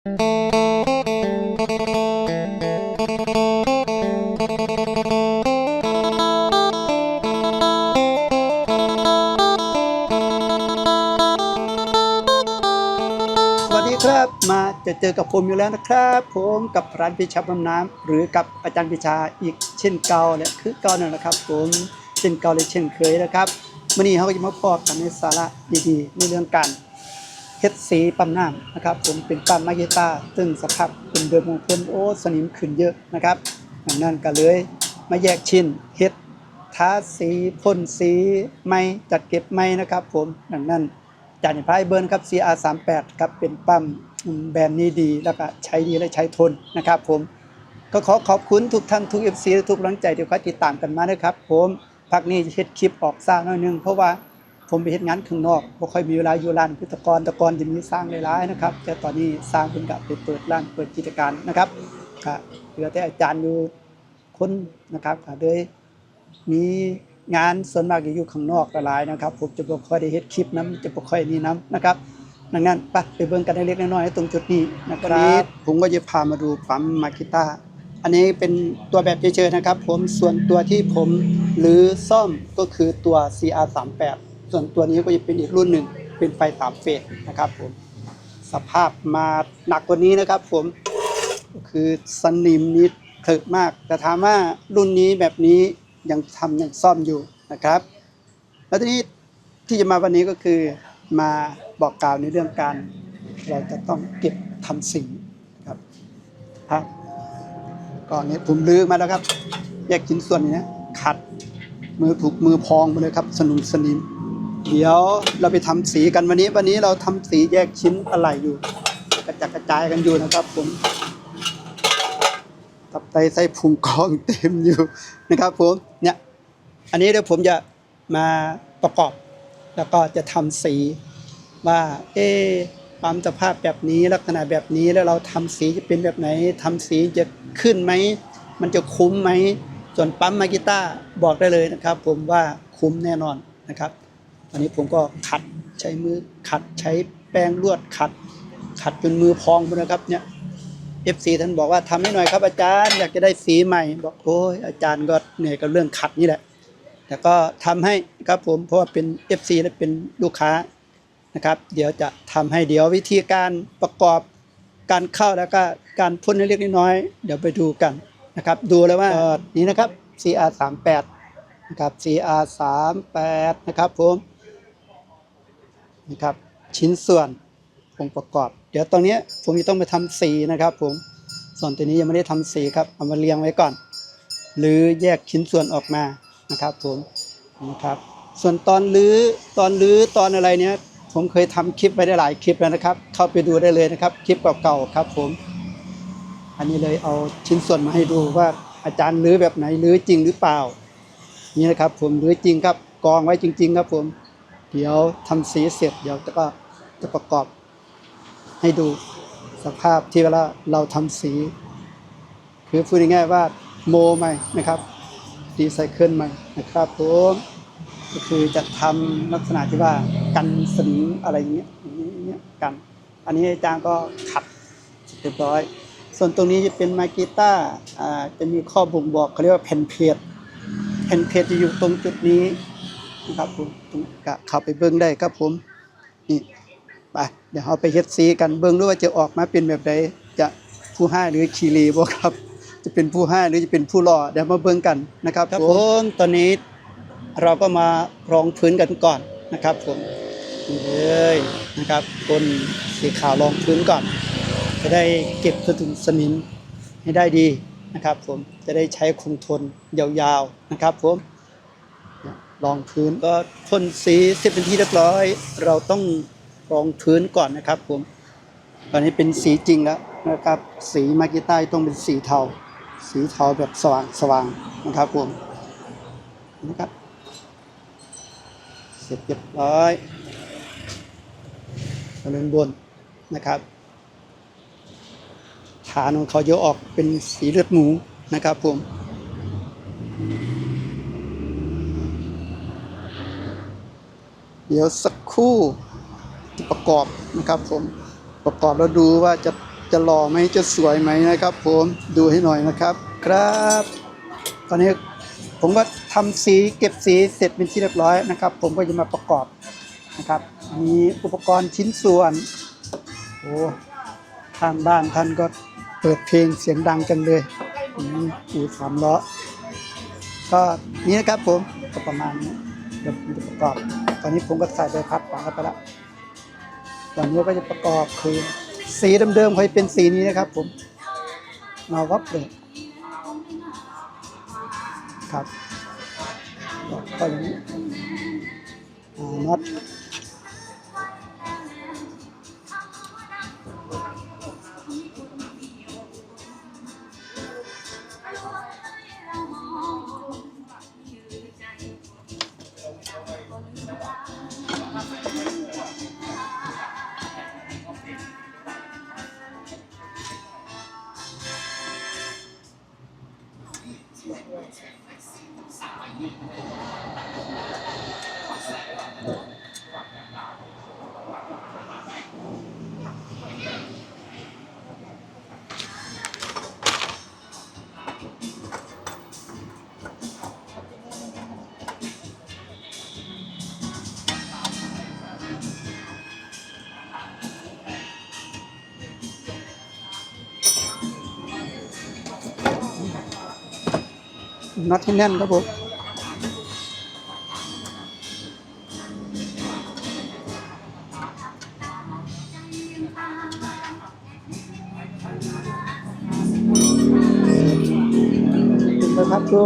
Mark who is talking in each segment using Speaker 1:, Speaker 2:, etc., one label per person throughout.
Speaker 1: สวัสดีครับมาจะเจอกับผมอยู่แล้วนะครับ ผมกับร้านพิชาบำน้ำหรือกับอาจารย์พิชาอีกเช่นเก่าและคือเก่านั่นแหละครับ ผมเช่นเก่าเลยเช่นเคยนะครับวันนี้เขาก็จะมาพอกันในสาระดีๆในเรื่องการ เฮ็ดสีปั๊มน้ำนะครับ ผมเป็นปั๊มมาเกตาซึ่งสภาพเป็นเดิมของเพิ่นโอ้สนิมขึ้นเยอะนะครับดังนั้นก็เลยมาแยกชิ้นเฮ็ดทาสีพ่นสีไม้จัดเก็บไม้นะครับ ผมดังนั้นจานพายเบิร์นครับ CR38 ครับเป็นปั๊มแบรนด์นี้ดีแล้วก็ใช้ดีและใช้ทนนะครับ ผมก็ขอขอบคุณทุกท่านทุก FC และทุกกำลังใจที่คอยติดตามกันมานะครับ ผมพักนี้จะเฮ็ดคลิปออกซ่าหน่อยหนึงเพราะว่า ผมไปเฮ็ดงานข้างนอกบ่ค่อยมีเวลาอยู่ร้านพิธกรตะกอนจะมีสร้างหลายๆนะครับ แต่ตอนนี้สร้างเพิ่นก็ไปเปิดร้านเปิดกิจการนะครับก็เหลือแต่อาจารย์อยู่คนนะครับก็เลยมีงานส่วนมากจะอยู่ข้างนอกหลายๆนะครับ ผมจะบ่ค่อยได้เฮ็ดคลิปน้ำจะบ่ค่อยนี่น้ำนะครับดังนั้นไปไปเบิ่งกันเล็กๆน้อยๆตรงจุดนี้นะครับนี้ผมก็จะพามาดูปั๊มมาคิต้าอันนี้เป็นตัวแบบเฉยๆนะครับ ผมส่วนตัวที่ผมหรือซ่อมก็คือตัว CR38 ส่วนตัวนี้ก็จะเป็นอีกรุ่นหนึ่งเป็นไฟสามเฟสนะครับผมสภาพมาหนักกว่านี้นะครับผมคือสนิมนิดเถิกมาก แต่ถามว่ารุ่นนี้แบบนี้ยังทำยังซ่อมอยู่นะครับ แล้วทีนี้ที่จะมาวันนี้ก็คือมาบอกกล่าวในเรื่องการ เราจะต้องเก็บทำสีนะครับครับก่อนนี้ผมลื้อมาแล้วครับ แยกชิ้นส่วนนี้นะขัดมือถูกมือพองมาเลยครับ สนุมสนิม เดี๋ยวเราไปทำสีกันวันนี้ วันนี้เราทำสีแยกชิ้นอะไรอยู่ กระจัดกระจายกันอยู่นะครับ ผม ตับไตไส้พุงกองเต็มอยู่นะครับ ผมเนี่ย อันนี้เดี๋ยวผมจะมาประกอบ แล้วก็จะทำสีว่า เอ๊ความสภาพแบบนี้ลักษณะแบบนี้แล้วเราทำสีจะเป็นแบบไหนทำสีจะขึ้นไหมมันจะคุ้มไหมส่วนปั๊มมากิต้าบอกได้เลยนะครับ ผมว่าคุ้มแน่นอนนะครับ อันนี้ผมก็ขัดใช้มือขัดใช้แป้งลวดขัด ขัดจนมือพองหมดนะครับเนี่ย FC ท่านบอกว่าทำให้หน่อยครับอาจารย์อยากจะได้สีใหม่ บอกโอ้ยอาจารย์ก็เหนื่อยกับเรื่องขัดนี่แหละ แต่ก็ทำให้ครับผมเพราะว่าเป็น FC และเป็นลูกค้านะครับ เดี๋ยวจะทำให้เดี๋ยววิธีการประกอบการเข้าแล้วก็การพ่นเล็กน้อย เดี๋ยวไปดูกันนะครับ ดูแล้วว่านี่นะครับ CR 3 8 นะครับ CR 3 8 นะครับผม นะครับ ชิ้นส่วนองค์ประกอบ เดี๋ยวตรงนี้ผมจะต้องไปทำสีนะครับ ผมส่วนตัวนี้ยังไม่ได้ทำสีครับเอามาเรียงไว้ก่อน หรือแยกชิ้นส่วนออกมานะครับ ผมนะครับ ส่วนตอนลื้อตอนลื้อตอนอะไรเนี้ยผมเคยทำคลิปไปได้หลายคลิปแล้วนะครับ เข้าไปดูได้เลยนะครับ คลิปเก่าๆครับ ผม อันนี้เลยเอาชิ้นส่วนมาให้ดูว่าอาจารย์ลื้อแบบไหนลื้อจริงหรือเปล่า นี่นะครับ ผมลื้อจริงครับกองไว้จริง ๆ ครับผม เดี๋ยวทำสีเสร็จเดี๋ยวจะก็จะประกอบให้ดูสภาพที่เวลาเราทำสี คือพูดง่ายๆว่าโมใหม่นะครับรีไซเคิลใหม่นะครับผมก็คือจะทำลักษณะที่ว่ากันสนิมอะไรอย่างเงี้ยอย่างนี้อย่างเงี้ยกัน อันนี้อาจารย์ก็ขัดเรียบร้อย ส่วนตรงนี้จะเป็นมากีต้าอ่าจะมีข้อบ่งบอกเขาเรียกว่าแผ่นเพจแผ่นเพจจะอยู่ตรงจุดนี้ นะครับผมตรงกะเข้าไปเบิ้งได้ครับผมนี่ไปเดี๋ยวเราไปเฮ็ดสีกันเบิ่งดูว่าจะออกมาเป็นแบบใดจะผู้ให้หรือคีรีบ่ครับ จะเป็นผู้ให้หรือจะเป็นผู้รอเดี๋ยวมาเบิ่งกันนะครับครับผมตอนนี้เราก็มารองพื้นกันก่อนนะครับผมนี่เลยนะครับบนสีขาวรองพื้นก่อน จะได้เก็บสถุนสนิมให้ได้ดีนะครับผมจะได้ใช้คงทนยาวๆนะครับผม รองพื้นก็พ่นสีเสร็จเป็นที่เรียบร้อย เราต้องรองพื้นก่อนนะครับผมตอนนี้เป็นสีจริงแล้วนะครับ สีมากิต้าต้องเป็นสีเทา สีเทาแบบสว่างสว่างนะครับผมนะครับเสร็จเรียบร้อยบริเวณบนนะครับฐานของเขาจะออกเป็นสีเลือดหมูนะครับผม เดี๋ยวสักครู่ที่ประกอบนะครับผมประกอบแล้วดูว่าจะจะหล่อไหมจะสวยไหมนะครับ ผมดูให้หน่อยนะครับ ครับตอนนี้ผมก็ทำสีเก็บสีเสร็จเป็นที่เรียบร้อยนะครับ ผมก็จะมาประกอบนะครับ มีอุปกรณ์ชิ้นส่วนโอ้ทางบ้านท่านก็เปิดเพลงเสียงดังจังเลยอืมอูสามล้อก็นี่นะครับผมก็ประมาณนี้เดี๋ยวผมจะประกอบ ตอนนี้ผมก็ใส่ใบพัดฝังเข้าไปแล้วตอนนี้ก็จะประกอบคือ สีเดิมๆเขาจะเป็นสีนี้นะครับ ผมเงาวับเลยครับแล้วก็อย่างนี้น็อต Thank you. น็อตให้แน่นครับผมดึงไปพัดดู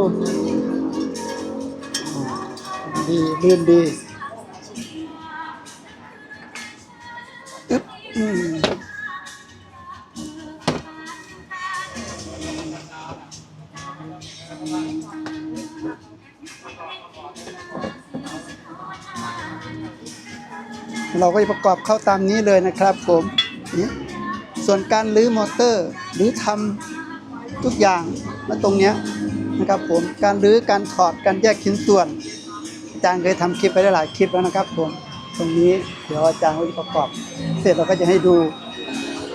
Speaker 1: ดีลื่นดี เราก็จะประกอบเข้าตามนี้เลยนะครับผมนี่ส่วนการรื้อมอเตอร์ หรือทำทุกอย่างมาตรงเนี้ยนะครับผมการรื้อการถอดการแยกชิ้นส่วนอาจารย์เคยทำคลิปไปได้หลายคลิปแล้วนะครับผมตรงนี้เดี๋ยวอาจารย์ก็จะประกอบ เสร็จเราก็จะให้ดู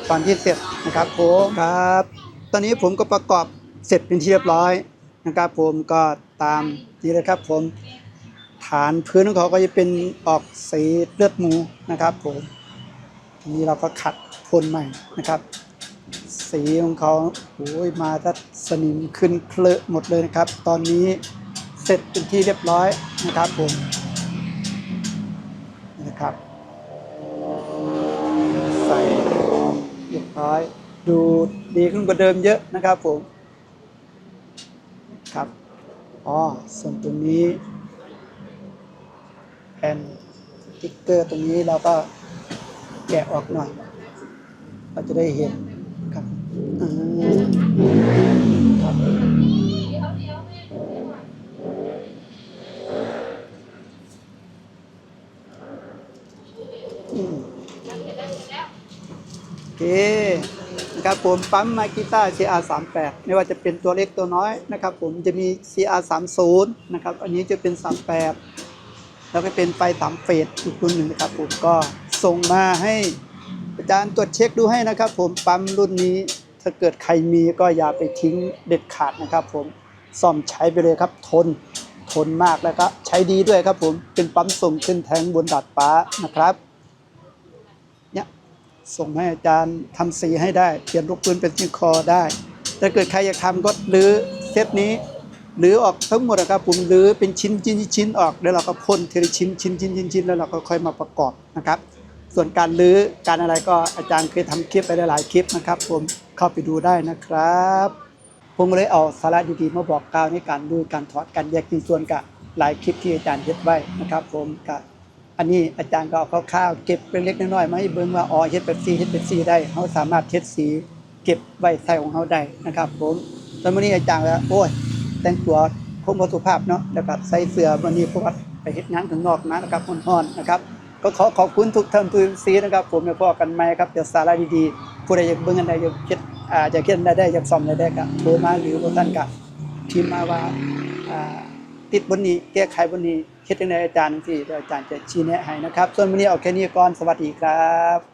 Speaker 1: ตอนที่เสร็จนะครับผมครับ ตอนนี้ผมก็ประกอบเสร็จเป็นที่เรียบร้อยนะครับผมก็ตามนี้เลยครับผม ฐานพื้นของเขาก็จะเป็นออกสีเลือดหมูนะครับผมทีนี้เราก็ขัดพ่นใหม่นะครับ สีของเขาโอ้ยมาถ้าสนิมขึ้นเคลอะหมดเลยนะครับ ตอนนี้เสร็จเป็นที่เรียบร้อยนะครับผมนะครับ ใส่เรียบร้อยดูดีขึ้นกว่าเดิมเยอะนะครับผมครับอ๋อส่วนตรงนี้ แผ่นติ๊กเกอร์ตรงนี้เราก็แกะออกหน่อย เราจะได้เห็นครับอืมครับอืมโอเคนะครับผมปั๊มมากิต้า CR38 ไม่ว่าจะเป็นตัวเล็กตัวน้อยนะครับ ผมจะมี CR30 นะครับ อันนี้จะเป็น 38 แล้วก็เป็นไฟสามเฟสอีกรุ่นหนึ่งนะครับผมก็ส่งมาให้อาจารย์ตรวจเช็คดูให้นะครับ ผมปั๊มรุ่นนี้ถ้าเกิดใครมีก็อย่าไปทิ้งเด็ดขาดนะครับ ผมซ่อมใช้ไปเลยครับ ทนทนมากแล้วก็ใช้ดีด้วยครับ ผมเป็นปั๊มส่งขึ้นแทงบนดาดฟ้านะครับเนี่ยส่งให้อาจารย์ทำสีให้ได้เปลี่ยนลูกปืนเป็นที่คอได้ถ้าเกิดใครอยากทำก็รื้อเซตนี้ หรือออกทั้งหมดนะครับผมหรือเป็นชิ้นชิ้นชิ้นออกแล้วเราก็พ่นทีละชิ้นชิ้นชิ้นชิ้นชิ้นแล้วเราก็ค่อยมาประกอบนะครับ ส่วนการรื้อการอะไรก็อาจารย์เคยทำคลิปไปหลายคลิปนะครับ ผมเข้าไปดูได้นะครับ ผมเลยเอาสาระดีๆมาบอกกล่าวในการดูการถอดการแยกชิ้นส่วนกับหลายคลิปที่อาจารย์เฮ็ดไว้นะครับ ผมกับอันนี้อาจารย์ก็เอาคร่าวๆเก็บเป็นเล็กน้อยๆมาให้เบิ่งว่าอ๋อเฮ็ดแบบซีเฮ็ดแบบซีได้เขาสามารถเฮ็ดสี เก็บไว้ใส่ของเขาได้นะครับ ผมตอนนี้อาจารย์ก็โอ้ย แต่งตัวคงสุภาพเนาะแล้วก็ใส่เสื้อวันนี้พราะว่าไปเฮ็ดงานข้างนอกมานะครับร้อนๆนะครับก็ขอขอบคุณทุกท่านทุกซีนะครับ ผมจะพอกันใหม่ครับเดี๋ยวสาระดีๆผู้ใดอยากเบิ่งอันใดอยากเฮ็ดอ่าอยากเฮ็ดอันใดได้อยากซ่อมอันใดก็โทรมาหรือบ่ท่านก็พิมพ์มาว่าอ่าติดบนนี้แก้ไขบนนี้เฮ็ดจังไดอาจารย์จังซี่อาจารย์จะชี้แนะให้นะครับ ส่วนวันนี้เอาแค่นี้ก่อนสวัสดีครับ